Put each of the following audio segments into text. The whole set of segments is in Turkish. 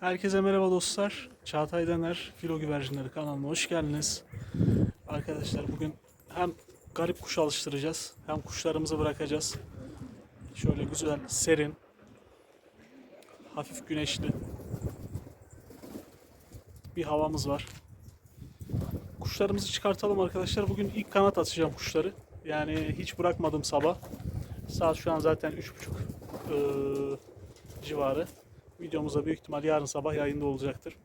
Herkese merhaba dostlar. Çağatay Dener Filo Güvercinleri kanalına hoş geldiniz. Arkadaşlar bugün hem garip kuş alıştıracağız hem kuşlarımızı bırakacağız. Şöyle güzel, serin, hafif güneşli bir havamız var. Kuşlarımızı çıkartalım arkadaşlar. Bugün ilk kanat atacağım kuşları. Yani hiç bırakmadım sabah. Saat şu an zaten 3.30 eee, civarı. Videomuzda büyük ihtimal yarın sabah yayında olacaktır.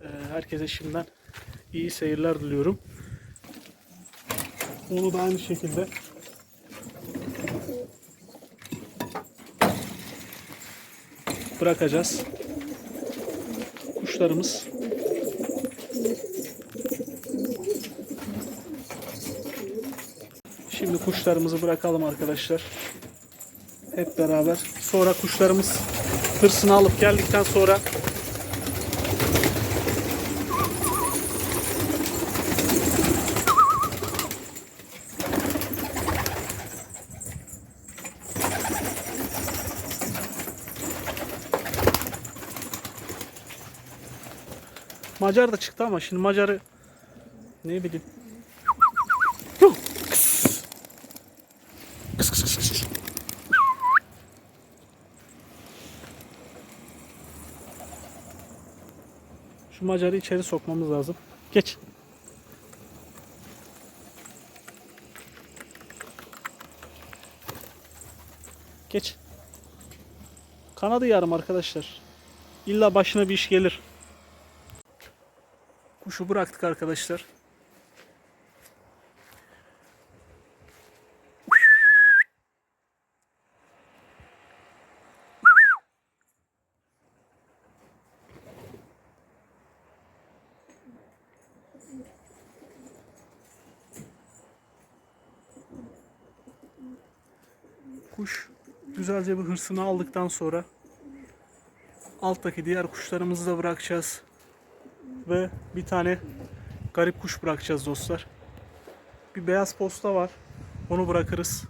Ee, herkese şimdiden iyi seyirler diliyorum. Onu da aynı şekilde bırakacağız. Kuşlarımız Şimdi kuşlarımızı bırakalım arkadaşlar. Hep beraber. Sonra kuşlarımız hırsını alıp geldikten sonra Macar da çıktı ama şimdi Macar'ı ne bileyim. Şu Macar'ı içeri sokmamız lazım. Geç. Geç. Kanadı yarım arkadaşlar. İlla başına bir iş gelir. Kuşu bıraktık arkadaşlar. Kuş güzelce bir hırsını aldıktan sonra alttaki diğer kuşlarımızı da bırakacağız. Ve bir tane garip kuş bırakacağız dostlar. Bir beyaz posta var. Onu bırakırız.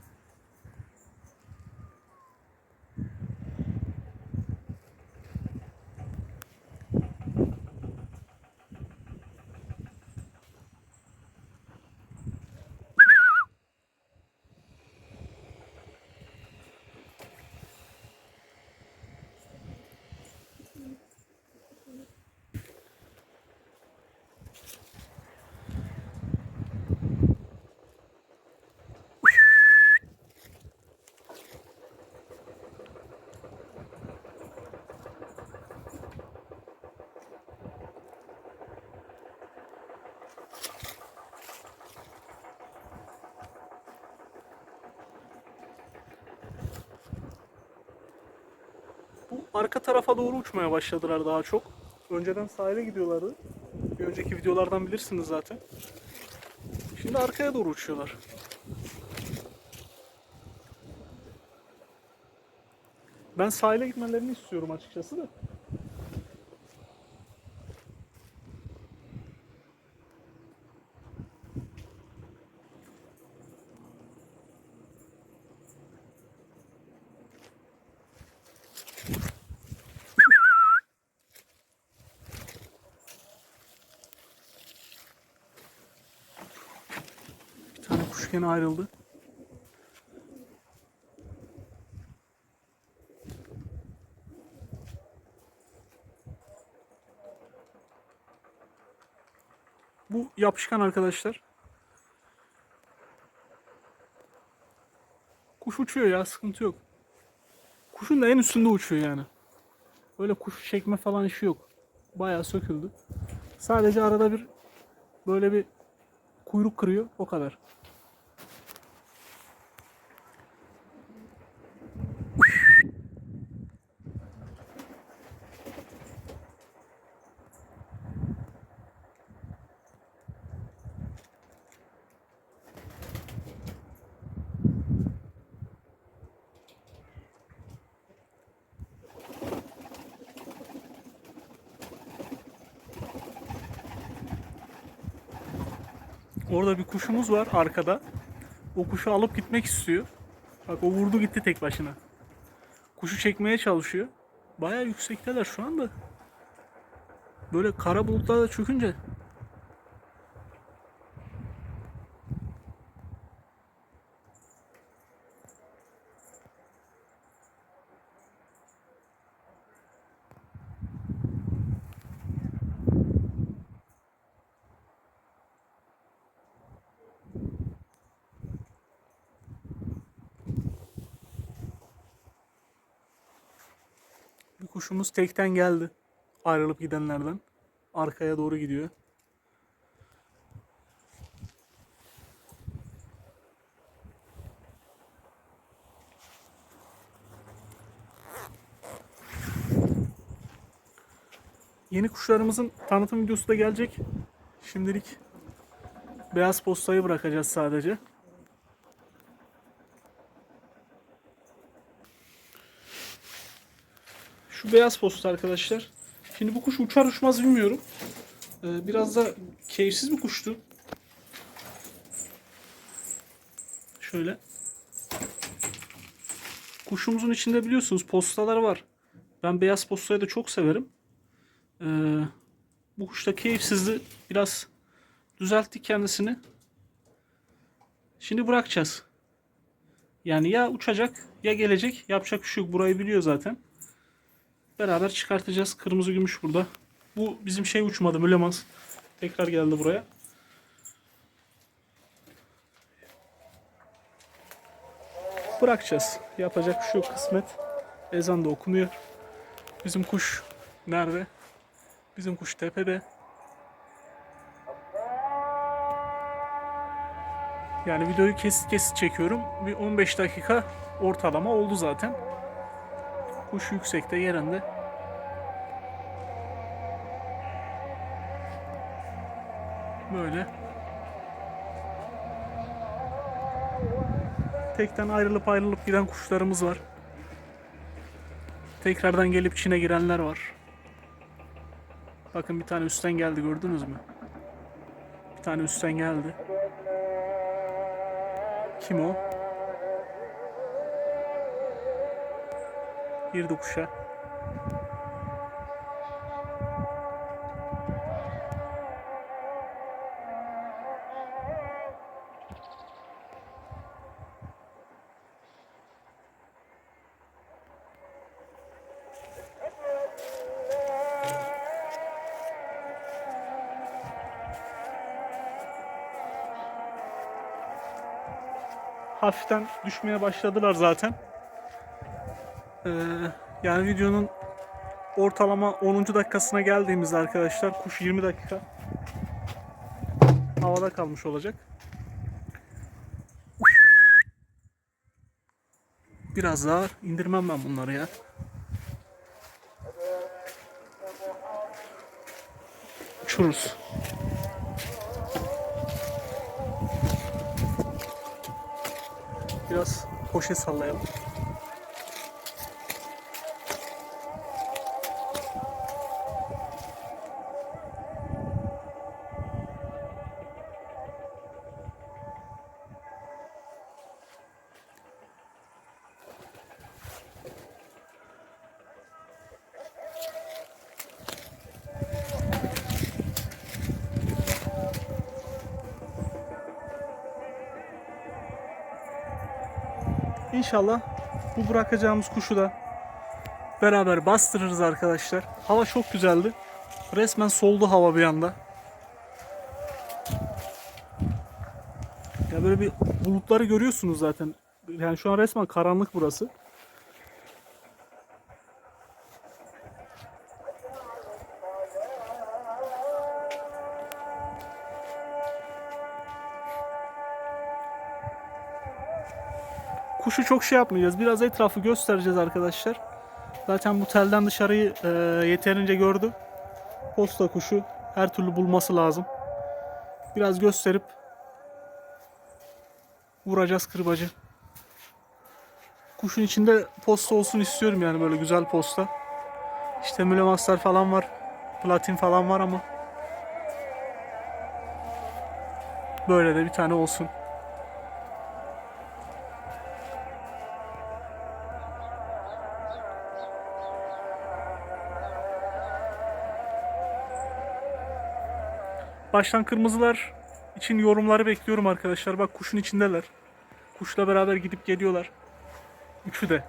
Arka tarafa doğru uçmaya başladılar daha çok. Önceden sahile gidiyorlardı. Bir önceki videolardan bilirsiniz zaten. Şimdi arkaya doğru uçuyorlar. Ben sahile gitmelerini istiyorum açıkçası da. Bir tane kuş gene ayrıldı. Bu yapışkan arkadaşlar. Kuş uçuyor ya sıkıntı yok. Kuşun da en üstünde uçuyor yani. Öyle kuş çekme falan işi yok. Bayağı söküldü. Sadece arada bir böyle bir kuyruk kırıyor o kadar. Orada bir kuşumuz var arkada. O kuşu alıp gitmek istiyor. Bak o vurdu gitti tek başına. Kuşu çekmeye çalışıyor. Bayağı yüksekteler şu anda. Böyle kara bulutlar da çökünce bir kuşumuz tekten geldi. Ayrılıp gidenlerden. Arkaya doğru gidiyor. Yeni kuşlarımızın tanıtım videosu da gelecek. Şimdilik beyaz postayı bırakacağız sadece. Beyaz posta arkadaşlar. Şimdi bu kuş uçar uçmaz bilmiyorum. Ee, biraz da keyifsiz bir kuştu. Şöyle. Kuşumuzun içinde biliyorsunuz postalar var. Ben beyaz postayı da çok severim. Ee, bu kuş da keyifsizdi. Biraz düzelttik kendisini. Şimdi bırakacağız. Yani ya uçacak ya gelecek. Yapacak bir şey yok. Burayı biliyor zaten. Beraber çıkartacağız. Kırmızı gümüş burada. Bu bizim şey uçmadı. Mülemaz. Tekrar geldi buraya. Bırakacağız. Yapacak bir şey. Kısmet. Ezan da okunuyor. Bizim kuş nerede? Bizim kuş tepede. Yani videoyu kesit kesit çekiyorum. Bir 15 dakika ortalama oldu zaten. Kuş yüksekte yerinde. Böyle. Tekten ayrılıp ayrılıp giden kuşlarımız var. Tekrardan gelip içine girenler var. Bakın bir tane üstten geldi gördünüz mü? Bir tane üstten geldi. Kim o? Girdi kuşa. Hafiften düşmeye başladılar zaten. Ee, yani videonun ortalama 10. dakikasına geldiğimizde arkadaşlar kuş 20 dakika havada kalmış olacak. Biraz daha indirmem ben bunları ya. Uçururuz. Biraz poşet sallayalım. İnşallah bu bırakacağımız kuşu da beraber bastırırız arkadaşlar. Hava çok güzeldi. Resmen soldu hava bir anda. Ya böyle bir bulutları görüyorsunuz zaten. Yani şu an resmen karanlık burası. Kuşu çok şey yapmayacağız. Biraz etrafı göstereceğiz arkadaşlar. Zaten bu telden dışarıyı e, yeterince gördü. Posta kuşu her türlü bulması lazım. Biraz gösterip vuracağız kırbacı. Kuşun içinde posta olsun istiyorum yani böyle güzel posta. İşte mülemaslar falan var. Platin falan var ama böyle de bir tane olsun. Baştan kırmızılar için yorumları bekliyorum arkadaşlar. Bak kuşun içindeler. Kuşla beraber gidip geliyorlar. Üçü de.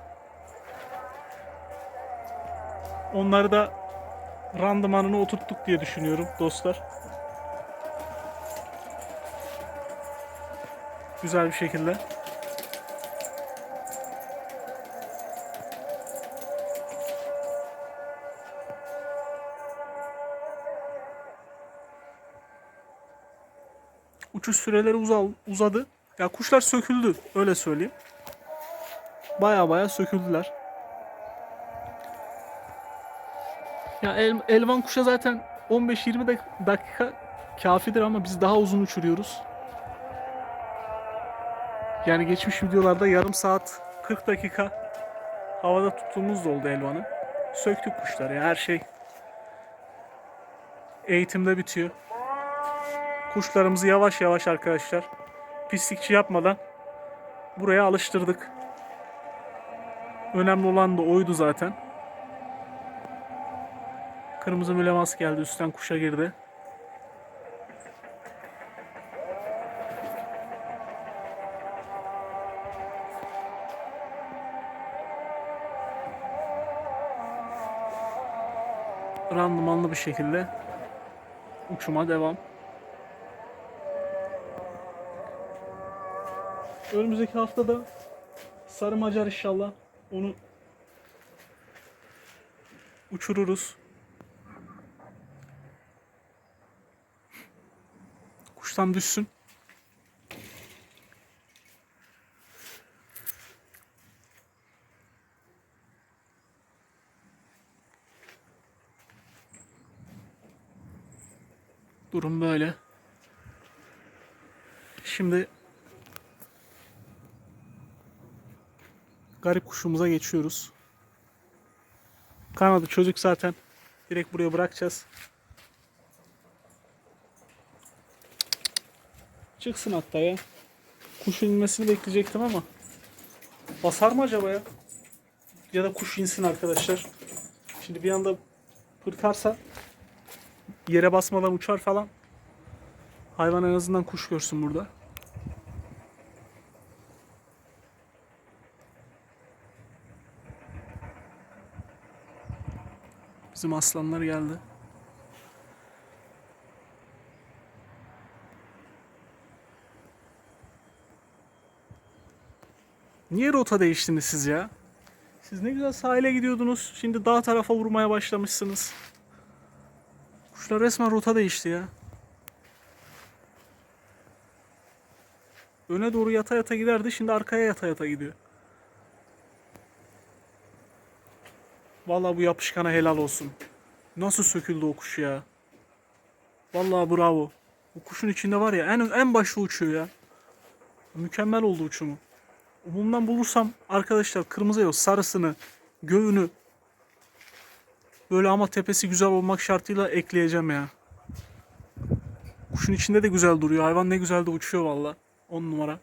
Onları da randımanını oturttuk diye düşünüyorum dostlar. Güzel bir şekilde. Uçuş süreleri uzadı. Ya kuşlar söküldü öyle söyleyeyim. Baya baya söküldüler. Ya el, elvan kuşa zaten 15-20 dak- dakika kafidir ama biz daha uzun uçuruyoruz. Yani geçmiş videolarda yarım saat 40 dakika havada tuttuğumuz da oldu elvanı. Söktük kuşları ya her şey eğitimde bitiyor. Kuşlarımızı yavaş yavaş arkadaşlar pislikçi yapmadan buraya alıştırdık. Önemli olan da oydu zaten. Kırmızı mülemas geldi üstten kuşa girdi. Randımanlı bir şekilde uçuma devam. Önümüzdeki haftada Sarı Macar inşallah onu uçururuz. Kuştan düşsün. Durum böyle. Şimdi garip kuşumuza geçiyoruz. Kanadı çocuk zaten. Direkt buraya bırakacağız. Çıksın hatta ya. Kuşun inmesini bekleyecektim ama. Basar mı acaba ya? Ya da kuş insin arkadaşlar. Şimdi bir anda pırtarsa yere basmadan uçar falan. Hayvan en azından kuş görsün burada. Bizim aslanlar geldi. Niye rota değiştiniz siz ya? Siz ne güzel sahile gidiyordunuz. Şimdi dağ tarafa vurmaya başlamışsınız. Kuşlar resmen rota değişti ya. Öne doğru yata yata giderdi. Şimdi arkaya yata yata gidiyor. Vallahi bu yapışkana helal olsun. Nasıl söküldü o kuş ya? Vallahi bravo. Bu kuşun içinde var ya en en başta uçuyor ya. Mükemmel oldu uçumu. Bundan bulursam arkadaşlar kırmızı yok sarısını, göğünü böyle ama tepesi güzel olmak şartıyla ekleyeceğim ya. Kuşun içinde de güzel duruyor. Hayvan ne güzel de uçuyor valla. 10 numara.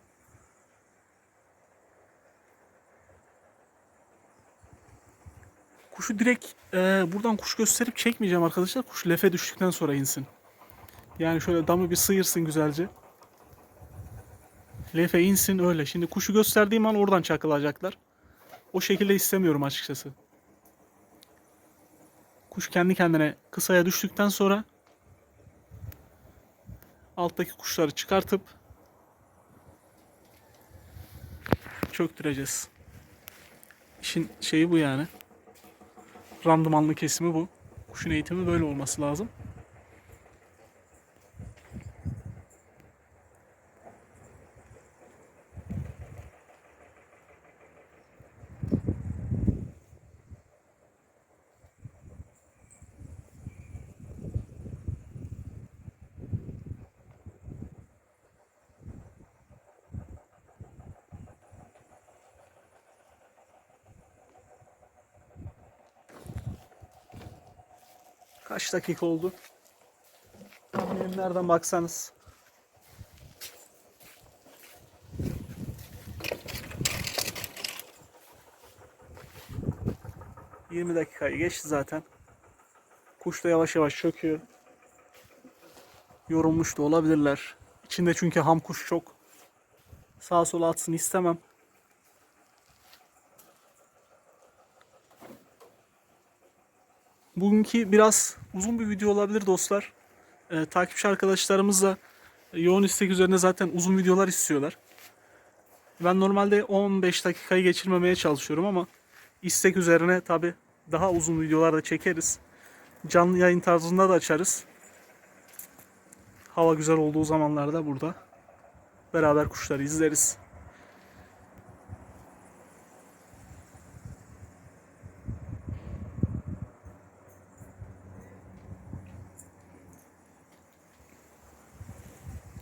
Kuşu direkt e, buradan kuş gösterip çekmeyeceğim arkadaşlar. Kuş lefe düştükten sonra insin. Yani şöyle damı bir sıyırsın güzelce. Lefe insin öyle. Şimdi kuşu gösterdiğim an oradan çakılacaklar. O şekilde istemiyorum açıkçası. Kuş kendi kendine kısaya düştükten sonra alttaki kuşları çıkartıp çöktüreceğiz. İşin şeyi bu yani. Randımanlı kesimi bu. Kuşun eğitimi böyle olması lazım. Kaç dakika oldu? Nereden baksanız. Yirmi dakikayı geçti zaten. Kuş da yavaş yavaş çöküyor. yorulmuş da olabilirler. İçinde çünkü ham kuş çok. Sağa sola atsın istemem. Bugünkü biraz uzun bir video olabilir dostlar. Ee, takipçi arkadaşlarımız da yoğun istek üzerine zaten uzun videolar istiyorlar. Ben normalde 15 dakikayı geçirmemeye çalışıyorum ama istek üzerine tabi daha uzun videolar da çekeriz. Canlı yayın tarzında da açarız. Hava güzel olduğu zamanlarda burada beraber kuşları izleriz.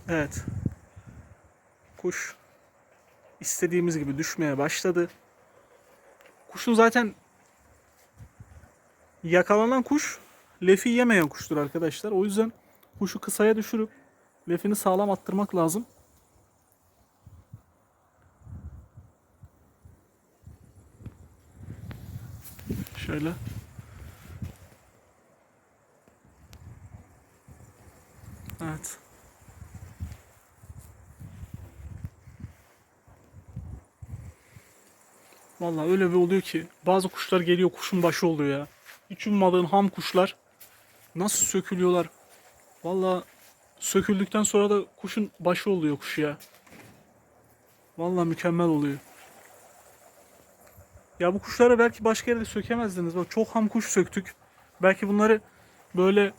Evet. Kuş istediğimiz gibi düşmeye başladı. Kuşun zaten yakalanan kuş lefi yemeyen kuştur arkadaşlar. O yüzden kuşu kısaya düşürüp lefini sağlam attırmak lazım. Şöyle. Evet. Vallahi öyle bir oluyor ki bazı kuşlar geliyor kuşun başı oluyor ya. Hiç ummadığın ham kuşlar nasıl sökülüyorlar. Vallahi söküldükten sonra da kuşun başı oluyor kuş ya. Vallahi mükemmel oluyor. Ya bu kuşları belki başka yerde sökemezdiniz. Bak çok ham kuş söktük. Belki bunları böyle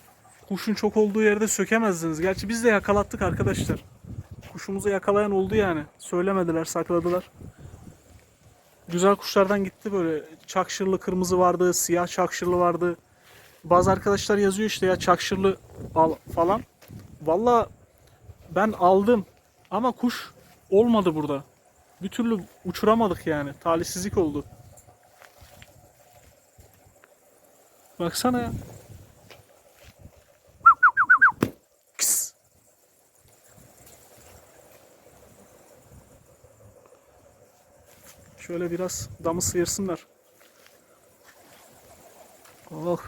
kuşun çok olduğu yerde sökemezdiniz. Gerçi biz de yakalattık arkadaşlar. Kuşumuzu yakalayan oldu yani. Söylemediler, sakladılar. Güzel kuşlardan gitti böyle. Çakşırlı kırmızı vardı, siyah çakşırlı vardı. Bazı arkadaşlar yazıyor işte ya çakşırlı al falan. Valla ben aldım ama kuş olmadı burada. Bir türlü uçuramadık yani. Talihsizlik oldu. Baksana ya. Şöyle biraz damı sıyırsınlar. Oh.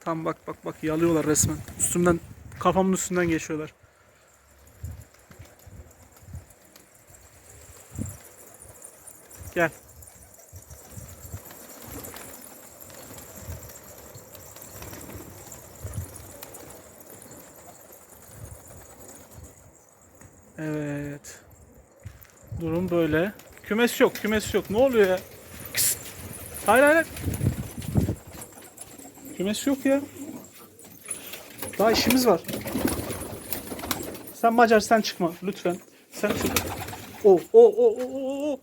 Tam bak bak bak yalıyorlar resmen. Üstümden kafamın üstünden geçiyorlar. Gel. Evet. Durum böyle. Kümes yok, kümes yok. Ne oluyor ya? Kıs. Hayır hayır. hayır. Kümes yok ya. Daha işimiz var. Sen Macar sen çıkma lütfen. Sen çık. O o o o o o.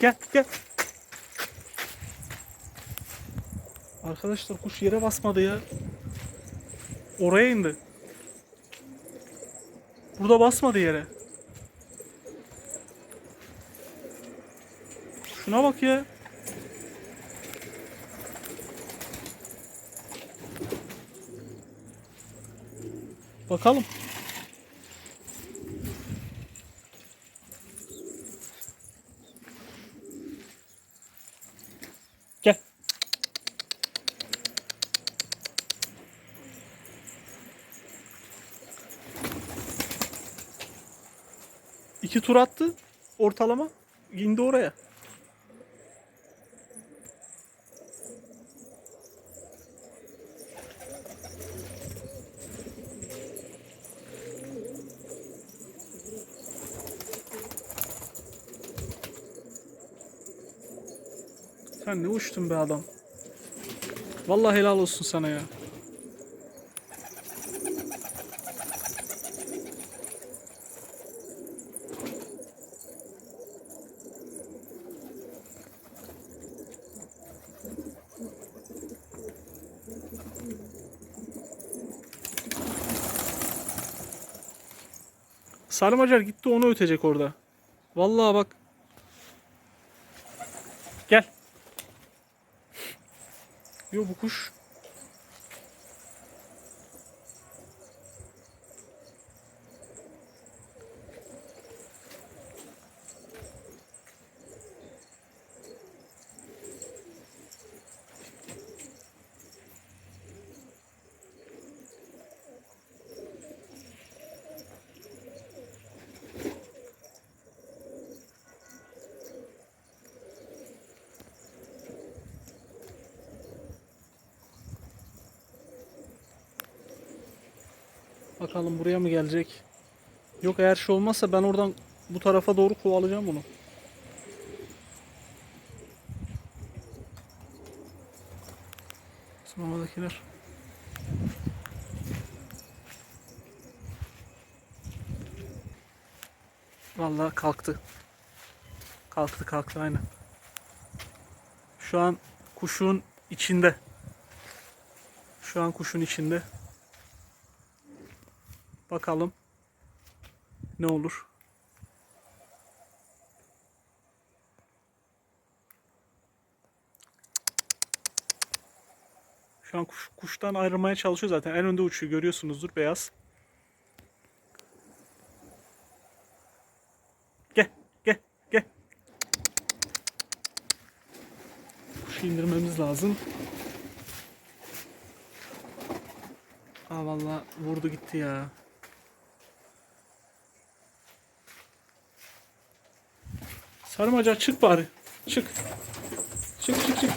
Gel gel. Arkadaşlar kuş yere basmadı ya. Oraya indi. Burada basmadı yere. Şuna bak ya. Bakalım. Gel. İki tur attı ortalama. indi oraya. Sen ne uçtun be adam. Vallahi helal olsun sana ya. Sarmacar gitti onu ötecek orada. Vallahi bak. Gel. Yo bu kuş. Bakalım buraya mı gelecek? Yok eğer şey olmazsa ben oradan bu tarafa doğru kovalayacağım bunu. Sınavadakiler. Vallahi kalktı. Kalktı kalktı aynen. Şu an kuşun içinde. Şu an kuşun içinde. Bakalım ne olur. Şu an kuş, kuştan ayrılmaya çalışıyor zaten. En önde uçuyor görüyorsunuzdur beyaz. Gel, gel, gel. Kuşu indirmemiz lazım. Aa vallahi vurdu gitti ya. Sarmaca çık bari. Çık. Çık çık çık.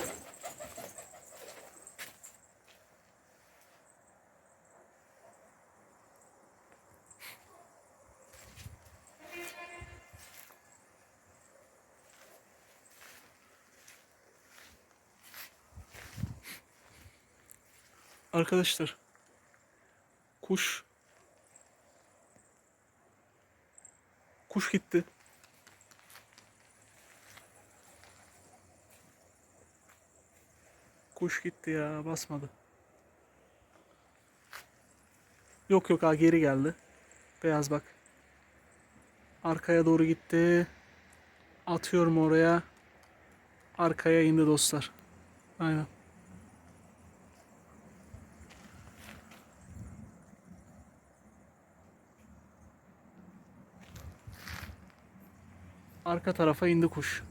Arkadaşlar kuş kuş gitti. Kuş gitti ya basmadı. Yok yok ha geri geldi. Beyaz bak. Arkaya doğru gitti. Atıyorum oraya. Arkaya indi dostlar. Aynen. Arka tarafa indi kuş.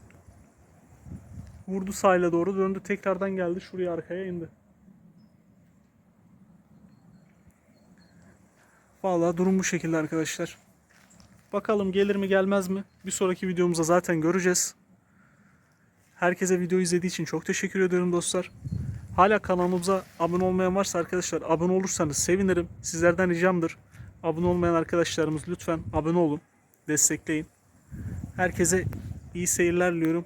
Vurdu sahile doğru döndü tekrardan geldi şuraya arkaya indi. Vallahi durum bu şekilde arkadaşlar. Bakalım gelir mi gelmez mi? Bir sonraki videomuzda zaten göreceğiz. Herkese video izlediği için çok teşekkür ediyorum dostlar. Hala kanalımıza abone olmayan varsa arkadaşlar abone olursanız sevinirim. Sizlerden ricamdır. Abone olmayan arkadaşlarımız lütfen abone olun. Destekleyin. Herkese iyi seyirler diliyorum.